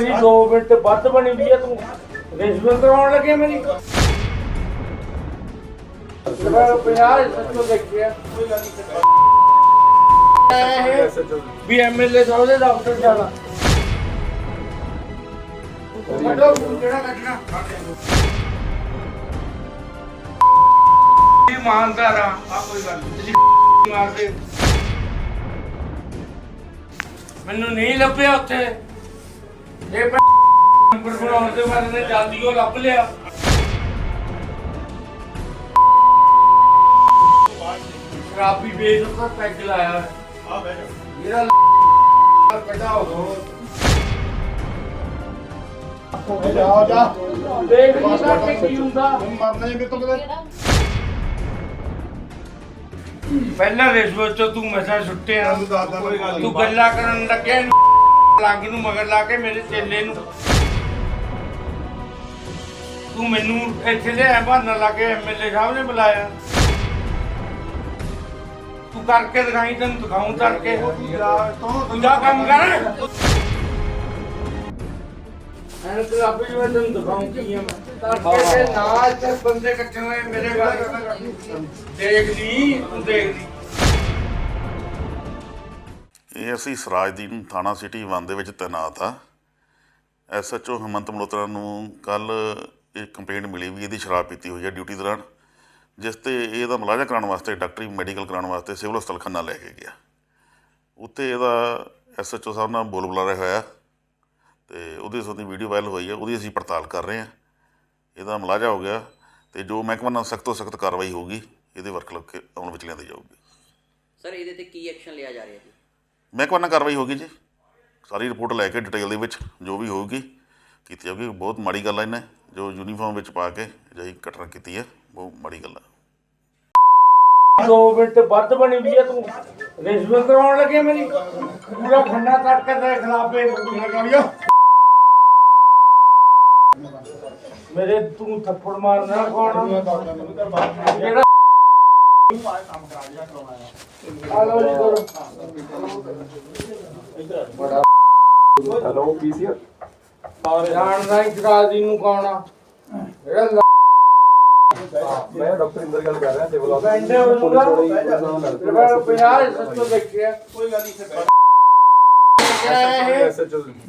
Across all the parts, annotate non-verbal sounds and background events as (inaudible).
ਤੇਰੀ 2 ਮਿੰਟ ਵੱਧ ਬਣੀ ਵੀ ਆ ਤੂੰ। ਰਿਸ਼ਵਤ ਕਰਾਉਣ ਲੱਗੇ ਮੇਰੀ। 50 ਸੱਚੋ ਦੇਖਿਆ। ਵੀ ਐਮਐਲਏ ਸਾਹਿਬ ਦੇ ਦਫ਼ਤਰ ਜਾਣਾ। ਕੱਢੋ ਜਿਹੜਾ ਕੱਢਣਾ ਇਮਾਨਦਾਰ ਆ। ਆ ਕੋਈ ਗੱਲ ਨਹੀਂ। ਤੁਸੀਂ ਮਾਰਦੇ। ਮੈਨੂੰ ਨਹੀਂ ਲੱਭਿਆ ਉੱਥੇ। ਇਹ ਨੰਬਰ ਬਣਾਉਣ ਦੇ ਬਾਰੇ ਨੇ ਜਲਦੀ ਉਹ ਲੱਭ ਲਿਆ। ਸ਼ਰਾਬੀ ਵੇਚ ਉੱਪਰ ਪੈਗ ਲਾਇਆ। ਆ ਬੈ ਜਾ। ਇਹਦਾ ਕਢਾਓ ਦੋ ਜਾ ਜਾ। ਦੇਖ ਨਹੀਂ ਸਕਦੇ ਕੀ ਹੁੰਦਾ। ਮਰਨਾ ਹੀ ਮੇਰੇ ਤੋਂ ਕਿਤੇ ਪਹਿਲਾਂ ਰਿਸ਼ਵਤ ਚੋਂ ਤੂੰ ਮਸਾ ਛੁੱਟਿਆ ਤੂੰ ਗੱਲ ਤੂੰ ਗੱਲਾਂ ਕਰਨ ਲੱਗਿਆ ਲੰਗ ਨੂੰ ਮਗਰ ਲਾ ਕੇ ਮੇਰੇ ਚੇਲੇ ਨੂੰ। ਤੂੰ ਮੈਨੂੰ ਇੱਥੇ ਲਿਆ ਬਹਾਨਾ ਲਾ ਕੇ ਐਮਐਲਏ ਸਾਹਿਬ ਨੇ ਬੁਲਾਇਆ। ਤੂੰ ਕਰਕੇ ਦਿਖਾਈ ਤੈਨੂੰ ਦਿਖਾਉਂ ਕਰਕੇ ਤੂੰ ਜਾ ਕੰਮ ਕਰ। ਐਨ ਤੇ ਆਪੇ ਜਿਵੇਂ ਤੈਨੂੰ ਦਿਖਾਉਂ ਕੀ ਆ ਮੈਂ। ਕਰਕੇ ਤੇ ਨਾਲ ਤੇ ਬੰਦੇ ਇਕੱਠੇ ਹੋਏ ਮੇਰੇ ਬਾਰੇ ਦੇਖ ਲਈ ਤੂੰ ਦੇਖ ਲਈ ਇਹ ਅਸੀਂ ਸਰਾਜਦੀਨ ਥਾਣਾ ਸਿਟੀ 1 ਦੇ ਵਿੱਚ ਤੈਨਾਤ ਆ। ਐਸਐਚਓ ਹਮੰਤ ਮਲੋਤਰਾ ਨੂੰ ਕੱਲ ਇਹ ਕੰਪਲੇਂਟ ਮਿਲੀ ਵੀ ਇਹਦੀ ਸ਼ਰਾਬ ਪੀਤੀ ਹੋਈ ਹੈ ਡਿਊਟੀ ਦੌਰਾਨ, ਜਿਸ ਤੇ ਇਹਦਾ ਮੁਲਾਜ਼ਾ ਕਰਾਉਣ ਵਾਸਤੇ, ਡਾਕਟਰੀ ਮੈਡੀਕਲ ਕਰਾਉਣ ਵਾਸਤੇ ਸਿਵਲ ਹਸਪਤਾਲ ਖੰਨਾ ਲੈ ਕੇ ਗਿਆ। ਉੱਥੇ ਇਹਦਾ ਐਸਐਚਓ ਸਾਹਿਬ ਨਾਲ ਬੋਲ ਬੁਲਾਰਾ ਹੋਇਆ ਤੇ ਉਹਦੀ ਸੋਦੀ ਵੀਡੀਓ ਵਾਇਰਲ ਹੋਈ ਹੈ, ਉਹਦੀ ਅਸੀਂ ਪੜਤਾਲ ਕਰ ਰਹੇ ਹਾਂ। ਇਹਦਾ ਮੁਲਾਜ਼ਾ ਹੋ ਗਿਆ ਤੇ ਜੋ ਮਹਿਕਮਾ ਨਾਲ ਸਖਤ ਤੋਂ ਸਖਤ ਕਾਰਵਾਈ ਹੋਊਗੀ, ਇਹਦੇ ਵਰਕ ਲੱਗ ਕੇ ਅਮਲ ਵਿੱਚ ਲਿਆਂਦੀ ਜਾਊਗੀ। ਸਰ, ਇਹਦੇ ਤੇ ਕੀ ਐਕਸ਼ਨ ਲਿਆ ਜਾ ਰਿਹਾ ਜੀ? ਮਹਿਕਮਾ ਨਾਲ ਕਾਰਵਾਈ ਹੋਗੀ ਜੀ। ਸਾਰੀ ਰਿਪੋਰਟ ਲੈ ਕੇ ਡਿਟੇਲ ਦੇ ਵਿੱਚ ਜੋ ਵੀ ਹੋਊਗੀ ਕੀਤੀ ਜਾਊਗੀ। ਬਹੁਤ ਮਾੜੀ ਗੱਲ ਹੈ ਇਹਨੇ, ਜੋ ਯੂਨੀਫਾਰਮ ਵਿੱਚ ਪਾ ਕੇ ਅਜਿਹੀ ਘਟਨਾ ਕੀਤੀ ਹੈ ਬਹੁਤ ਮਾੜੀ ਗੱਲ ਹੈ 2 ਮਿੰਟ ਵੱਧ ਬਣੀ ਵੀ ਆ ਤੂੰ। ਰਿਸ਼ਵਤ ਕਰਾਉਣ ਲੱਗੇ ਮੇਰੀ। ਪੂਰਾ ਖੰਡਾ ਤੱਕ ਕੇ ਤੇਰੇ ਖਿਲਾਫ ਪੇਸ਼ ਮੇਰੇ ਤੂੰ ਥੱਪੜ ਮਾਰਨਾ ਕੌਣ ਆ? ਜਿਹੜਾ ਆ ਲਓ ਜੀ ਕਰੋ ਹੈਲੋ ਪੀਸੀਆਰ ਜਾਣਦਾ ਇਕਰਾਜ਼ੀ ਨੂੰ ਕੌਣ ਆ ਜਿਹੜਾ ਲ- ਮੈਂ ਡਾਕਟਰ ਇੰਦਰ ਗੱਲ ਕਰ ਰਿਹਾ ਸਿਵਲ ਬੈਂਡੇ ਹੋਊਗਾ। ਜਿਹੜਾ 50 ਸੱਚੋ ਦੇਖਿਆ। ਕੋਈ ਗੱਲ ਨਹੀਂ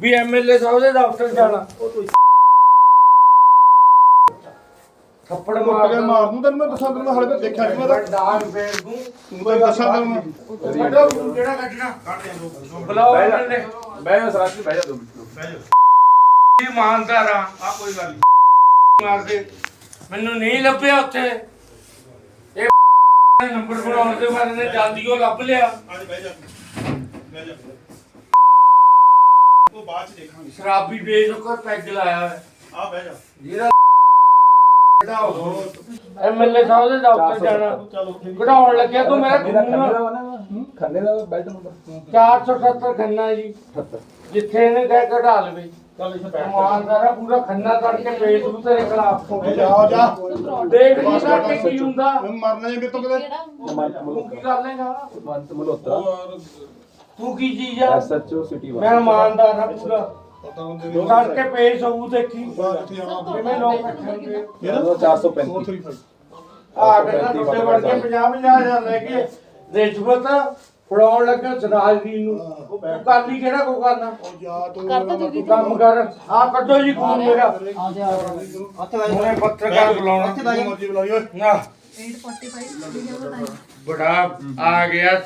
ਵੀ ਐਮਐਲਏ ਸਾਹਿਬ ਦੇ ਦਫ਼ਤਰ ਜਾਣਾ। ਥੱਪੜ ਮਾਰ ਮਾਰ ਮਾਰ ਦੂੰ ਤੈਨੂੰ ਮੈਂ ਦੱਸਾਂ ਤੈਨੂੰ ਮੈਂ ਹਾਲੇ ਤੱਕ ਦੇਖਿਆ ਨਹੀਂ ਮੈਂ ਤਾਂ ਡਾਂਗ ਫੇਰ ਦੂੰ। ਤੂੰ ਤਾਂ ਦੱਸਾਂ ਤੈਨੂੰ ਮੈਂ। ਕੱਢੋ ਤੂੰ ਕਿਹੜਾ ਕੱਢਣਾ? ਬੁਲਾਓ ਇਹਨਾਂ ਨੇ ਬਹਿ ਜਾ ਸਰਾਜ ਬਹਿ ਜਾ ਦੋ ਇਹ ਇਮਾਨਦਾਰ ਆ? ਆ ਕੋਈ ਗੱਲ ਨਹੀਂ ਮਾਰਦੇ ਮੈਨੂੰ ਨਹੀਂ ਲੱਭਿਆ ਉੱਥੇ। ਇਹ (laughs) ਨੰਬਰ ਬਣਾਉਣ ਦੇ ਬਾਰੇ ਨੇ ਜਲਦੀ ਉਹ ਲੱਭ ਲਿਆ। ਅੱਜ ਬਹਿ ਜਾ। ਬਹਿ ਜਾ ਉਹ ਬਾਅਦ ਚ ਦੇਖਾਂਗੇ। ਸ਼ਰਾਬੀ ਉੱਪਰ ਪੈਗ ਲਾਇਆ ਹੋਇਆ। ਆ ਬਹਿ ਜਾ। ਜਿਹੜਾ ਕਢਾਓ ਦੋ ਐਮਐਲਏ ਸਾਹਿਬ ਦੇ ਦਫ਼ਤਰ ਜਾਣਾ। ਚੱਲ ਉੱਥੇ ਕਢਾਉਣ ਲੱਗਿਆ ਤੂੰ ਮੇਰਾ ਖੂਨ। ਖੰਨੇ ਦਾ ਬੈਲਟ ਨੰਬਰ 478 ਖੰਨਾ ਜੀ। ਜਿੱਥੇ ਇਹਨੇ ਕਹਿ ਕਢਾ ਲਵੇ। ਚੱਲ ਇੱਥੇ ਬੈਠ ਇਮਾਨਦਾਰ ਆ ਪੂਰਾ ਖੰਨਾ ਕੱਢ ਕੇ ਵੇਚ ਦੂ ਤੇਰੇ ਖਿਲਾਫ ਜਾ ਜਾ। ਦੇਖ ਨਹੀਂ ਸਕਦੇ ਕੀ ਹੁੰਦਾ। ਮਰਨਾ ਹੀ ਮੇਰੇ ਤੋਂ ਕਿਤੇ ਤੂੰ ਕੀ ਕਰ ਲੇਗਾ ਮੰਤ ਮਲੋਤਰਾ ਤੂੰ ਕੀ ਚੀਜ਼ ਆ? ਐਸਐਚਓ ਸਿਟੀ ਮੈਂ ਇਮਾਨਦਾਰ ਆ ਪੂਰਾ। ਪਤਾ ਹੁੰਦੇ ਕੱਢ ਕੇ ਪੇਸ਼ ਹੋਊ ਦੇਖੀ ਬਾਅਦ ਚ ਆਉਣਾ ਕਿਵੇਂ ਲੋਕ ਇਕੱਠੇ ਹੁੰਦੇ ਇਹਦਾ 435 435 ਆ ਕੇ ਨਾ ਟੁੱਟੇ ਵੜ ਕੇ 50 50 ਹਜ਼ਾਰ ਲੈ ਕੇ ਰਿਸ਼ਵਤ ਫੜਾਉਣ ਲੱਗਾ ਸਰਾਜਦੀਨ ਨੂੰ। ਤੂੰ ਕਰ ਲਈ ਕਿਹੜਾ ਕੋ ਕਰਨਾ? ਉਹ ਜਾ ਤੂੰ ਤੂੰ ਕੰਮ ਕਰ। ਆ ਕੱਢੋ ਜੀ ਖੂਨ ਮੇਰਾ। ਉਹਨੇ ਪੱਤਰਕਾਰ ਬੁਲਾਉਣਾ। ਮਰਜ਼ੀ ਬੁਲਾਈ ਓਏ। ਨਾ। ਬੜਾ ਆ ਗਿਆ।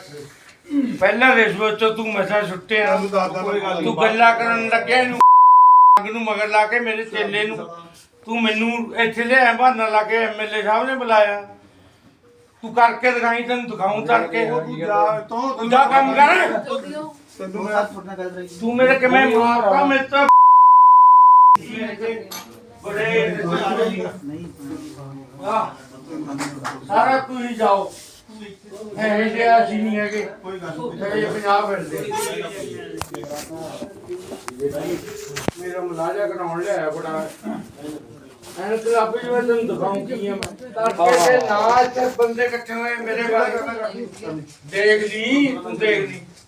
ਪਹਿਲਾਂ ਰਿਸ਼ਵਤ ਚੋਂ ਤੂੰ ਮਸਾ ਛੁੱਟਿਆ ਤੂੰ ਕੋਈ ਗੱਲ ਤੂੰ ਗੱਲਾਂ ਕਰਨ ਲੱਗਿਆ ਇਹਨੂੰ। ਲੰਗ ਨੂੰ ਮਗਰ ਲਾ ਕੇ ਮੇਰੇ ਚੇਲੇ ਨੂੰ। ਤੂੰ ਮੈਨੂੰ ਇੱਥੇ ਲਿਆ ਬਹਾਨਾ ਲਾ ਕੇ ਐਮਐਲਏ ਸਾਹਿਬ ਨੇ ਬੁਲਾਇਆ। ਤੂੰ ਕਰਕੇ ਦਿਖਾਈ ਤੈਨੂੰ ਦਿਖਾਉਂ ਤੜਕੇ। ਤੂੰ ਜਾ ਤੂੰ ਤੂੰ ਜਾ ਕੰਮ ਕਰ। ਤੈਨੂੰ ਮੈਂ ਤੂੰ ਮੇਰੇ ਕਿਵੇਂ ਮਾਰਦਾ ਮੇਰੇ ਤਾਂ ਬੜੇ ਸਾਰਾ ਤੂੰ ਹੀ ਜਾਓ। ਇਹ ਜਿਹਾ ਅਸੀਂ ਨਹੀਂ ਹੈਗੇ। ਕੋਈ ਗੱਲ ਨਹੀਂ। ਪੰਜਾਬ ਫਿਰਦੇ ਮੇਰਾ ਮਲਾਜਾ ਕਰਾਉਣ ਲਿਆਇਆ ਬੜਾ। ਐਨ ਤੇ ਆਪੇ ਜਿਵੇਂ ਤੈਨੂੰ ਦਿਖਾਉਂ ਕੀ ਆ ਮੈਂ ਤੜਕੇ ਤੇ ਨਾਲ ਤੇ ਬੰਦੇ ਇਕੱਠੇ ਹੋਏ ਮੇਰੇ ਬਾਰੇ ਦੇਖ ਲਈ ਤੂੰ ਦੇਖ ਲਈ